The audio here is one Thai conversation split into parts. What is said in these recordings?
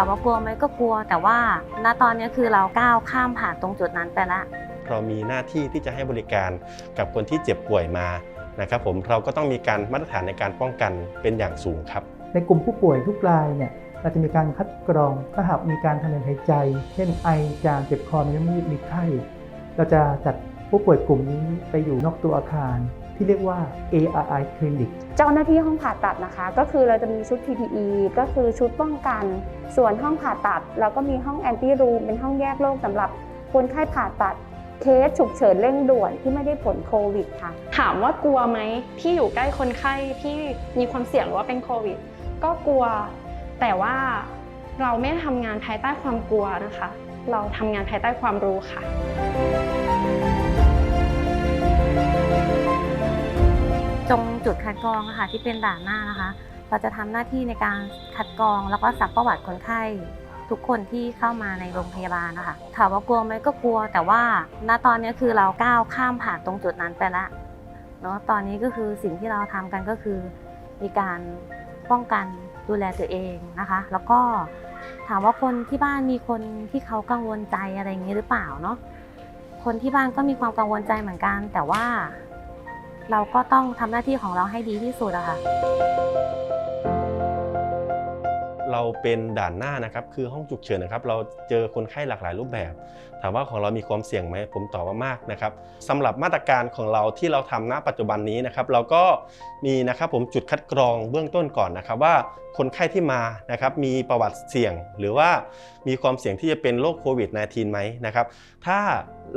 ามว่ากลัวไหมก็กลัว แต่ว่าณตอนนี้คือเราก้าวข้ามผ่านตรงจุดนั้นไปแล้วเรามีหน้าที่ที่จะให้บริการกับคนที่เจ็บป่วยมานะครับผมเราก็ต้องมีการมาตรฐานในการป้องกันเป็นอย่างสูงครับ ในกลุ่มผู้ป่วยทุกรายเนี่ยเราจะมีการคัดกรองถ้าหากมีการทางเดินหายใจ เช่นไอจามเจ็บคอมีน้ำมูกมีไข้เราจะจัดผู้ป่วยกลุ่มนี้ไปอยู่นอกตัวอาคาร ที่เรียกว่า ARI Clinic เจ้าหน้าที่ห้องผ่าตัดนะคะ ก็คือเราจะมีชุด PPE ก็คือชุดป้องกัน ส่วนห้องผ่าตัด เราก็มีห้องแอนตี้รูมเป็นห้องแยกโรคสำหรับคนไข้ผ่าตัดเคสฉุกเฉินเร่งด่วนที่ไม่ได้ผลโควิดค่ะ ถามว่ากลัวไหมที่อยู่ใกล้คนไข้ที่มีความเสี่ยงหรือว่าเป็นโควิด ก็กลัว แต่ว่าเราไม่ได้ทำงานภายใต้ความกลัวนะคะ เราทำงานภายใต้ความรู้ค่ะ ตรงจุดคัดกรองอะค่ะที่เป็นด่านหน้านะคะ เราจะทำหน้าที่ในการคัดกรองแล้วก็สักประวัติคนไข้ ทุกคนที่เข้ามาในโรงพยาบาลนะคะถามว่ากลัวไหมก็กลัว แต่ว่าณตอนนี้คือเราก้าวข้ามผ่านตรงจุดนั้นไปแล้วเนาะตอนนี้ก็คือสิ่งที่เราทำกันก็คือ มีการป้องกันดูแลตัวเองนะคะ แล้วก็ถามว่าคนที่บ้านมีคนที่เขากังวลใจอะไรอย่างนี้หรือเปล่าเนาะคนที่บ้านก็มีความกังวลใจเหมือนกัน แต่ว่า เราก็ต้องทำหน้าที่ของเราให้ดีที่สุดอะค่ะ เราเป็นด่านหน้านะครับ คือห้องฉุกเฉินนะครับ เราเจอคนไข้หลากหลายรูปแบบ ถามว่าของเรามีความเสี่ยงไหม ผมตอบว่ามากนะครับสำหรับมาตรการของเราที่เราทำณปัจจุบันนี้นะครับ เราก็มีนะครับผมจุดคัดกรองเบื้องต้นก่อนนะครับว่าคนไข้ที่มานะครับมีประวัติเสี่ยงหรือว่ามีความเสี่ยงที่จะเป็นโรคโควิด -19 ไหมนะครับ ถ้า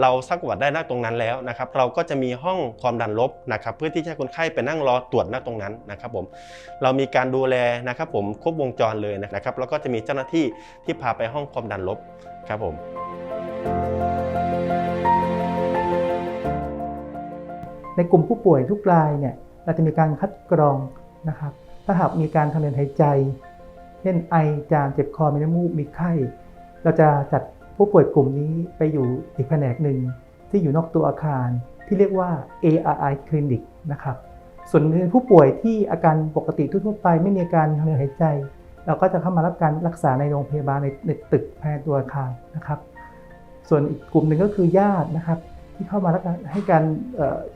เราซักประวัติได้ณตรงนั้นแล้วนะครับ เราก็จะมีห้องความดันลบนะครับ เพื่อที่จะให้คนไข้ไปนั่งรอตรวจณตรงนั้นนะครับผมเรามีการดูแลนะครับผมครบวงจรเลยนะครับ แล้วก็จะมีเจ้าหน้าที่ที่พาไปห้องความดันลบครับผมในกลุ่มผู้ป่วยทุกรายเนี่ยเราจะมีการคัดกรองนะครับ ถ้าหากมีการทางเดินหายใจ เช่นไอจามเจ็บคอมีน้ำมูกมีไข้ เราจะจัด ผู้ป่วยกลุ่มนี้ไปอยู่อีกแผนกหนึ่งที่อยู่นอกตัวอาคารที่เรียกว่า ARI Clinic นะครับ ส่วนผู้ป่วยที่อาการปกติทั่วไปไม่มีอาการทางเดินหายใจ เราก็จะเข้ามารับการรักษาในโรงพยาบาลในในตึกภายในตัวอาคารนะครับ ส่วนอีกกลุ่มหนึ่งก็คือญาตินะครับ ที่เข้ามารับการให้การ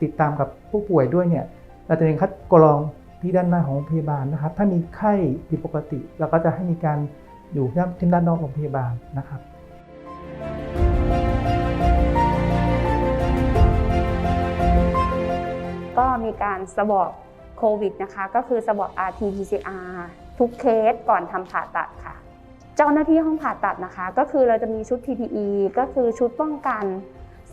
ติดตามกับผู้ป่วยด้วยเนี่ยเราจะเป็นคัดกรองที่ด้านหน้าของโรงพยาบาลนะครับ ถ้ามีไข้ผิดปกติเราก็จะให้มีการอยู่ที่ด้านนอกโรงพยาบาลนะครับ มีการสวอปโควิดนะคะ ก็คือสวอป RT-PCR ทุกเคสก่อนทำผ่าตัดค่ะ เจ้าหน้าที่ห้องผ่าตัดนะคะ ก็คือเราจะมีชุด PPE ก็คือชุดป้องกัน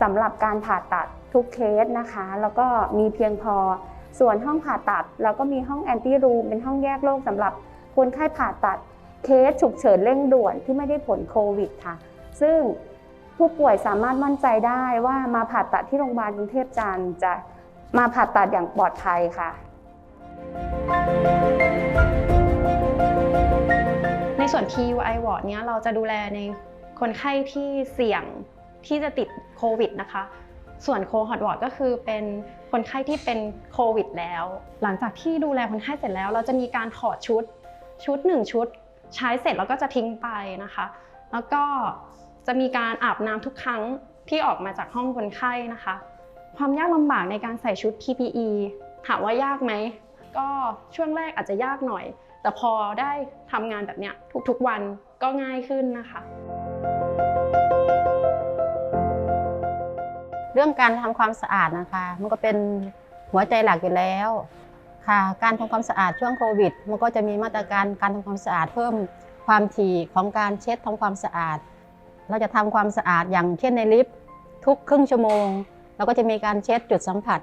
สำหรับการผ่าตัดทุกเคสนะคะ แล้วก็มีเพียงพอส่วนห้องผ่าตัดเราก็มีห้องแอนตี้รูมเป็นห้องแยกโรคสำหรับคนไข้ผ่าตัดเคสฉุกเฉินเร่งด่วนที่ไม่ได้ผลโควิดค่ะ ซึ่งผู้ป่วยสามารถมั่นใจได้ว่ามาผ่าตัดที่โรงพยาบาลกรุงเทพจันทร์จะ มาผ่าตัดอย่างปลอดภัยค่ะ ในส่วน TUI ward เนี้ยเราจะดูแลในคนไข้ที่เสี่ยงที่จะติดโควิดนะคะ ส่วนโคฮอตวอร์ดก็คือเป็นคนไข้ที่เป็นโควิดแล้ว หลังจากที่ดูแลคนไข้เสร็จแล้ว เราจะมีการถอดชุดชุดหนึ่งชุด ใช้เสร็จแล้วก็จะทิ้งไปนะคะ แล้วก็จะมีการอาบน้ำทุกครั้งที่ออกมาจากห้องคนไข้นะคะ ความยากลำบากในการใส่ชุด PPE ถามว่ายากไหม ก็ช่วงแรกอาจจะยากหน่อย แต่พอได้ทำงานแบบเนี้ยทุกๆวันก็ง่ายขึ้นนะคะ เรื่องการทำความสะอาดนะคะ มันก็เป็นหัวใจหลักอยู่แล้วค่ะ การทำความสะอาดช่วงโควิด มันก็จะมีมาตรการการทำความสะอาดเพิ่มความถี่ของการเช็ดทำความสะอาด เราจะทำความสะอาดอย่างเช่นในลิฟต์ทุกครึ่งชั่วโมง เราก็จะมีการเช็ดจุดสัมผัส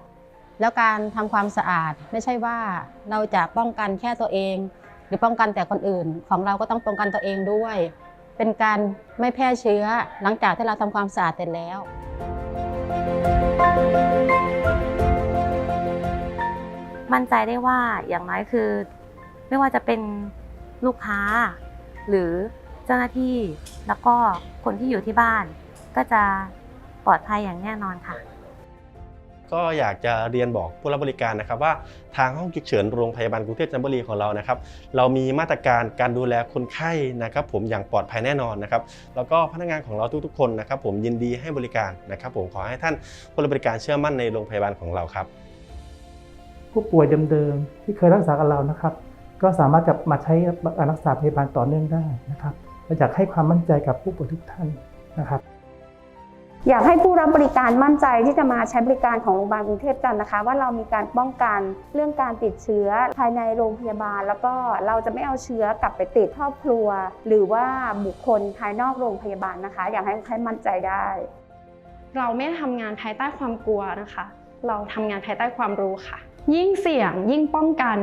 แล้วการทำความสะอาดไม่ใช่ว่าเราจะป้องกันแค่ตัวเอง หรือป้องกันแต่คนอื่น ของเราก็ต้องป้องกันตัวเองด้วย เป็นการไม่แพร่เชื้อหลังจากที่เราทำความสะอาดเสร็จแล้วมั่นใจได้ว่าอย่างน้อยคือ ไม่ว่าจะเป็นลูกค้า หรือเจ้าหน้าที่แล้วก็คนที่อยู่ที่บ้าน ก็จะปลอดภัยอย่างแน่นอนค่ะ ก็อยากจะเรียนบอกผู้รับบริการนะครับว่าทางห้องฉุกเฉินโรงพยาบาลกรุงเทพจันทบุรีของเรานะครับ เรามีมาตรการการดูแลคนไข้นะครับ ผมอย่างปลอดภัยแน่นอนนะครับ แล้วก็พนักงานของเราทุกๆ คนนะครับ ผมยินดีให้บริการนะครับ ผมขอให้ท่านผู้รับบริการเชื่อมั่นในโรงพยาบาลของเราครับ ผู้ป่วยเดิมๆที่เคยรักษากับเรานะครับ ก็สามารถจะมาใช้การรักษาพยาบาลต่อเนื่องได้นะครับเราอยากให้ความมั่นใจกับผู้ป่วยทุกท่านนะครับ อยากให้ผู้รับบริการมั่นใจที่จะมาใช้บริการของโรงพยาบาลกรุงเทพจันทร์นะคะ ว่าเรามีการป้องกันเรื่องการติดเชื้อภายในโรงพยาบาล แล้วก็เราจะไม่เอาเชื้อกลับไปติดครอบครัว หรือว่าบุคคลภายนอกโรงพยาบาลนะคะ อยากให้คนไข้มั่นใจได้ เราไม่ได้ทำงานภายใต้ความกลัวนะคะ เราทำงานภายใต้ความรู้ค่ะ ยิ่งเสี่ยงยิ่งป้องกัน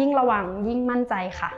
ยิ่งระวังยิ่งมั่นใจค่ะ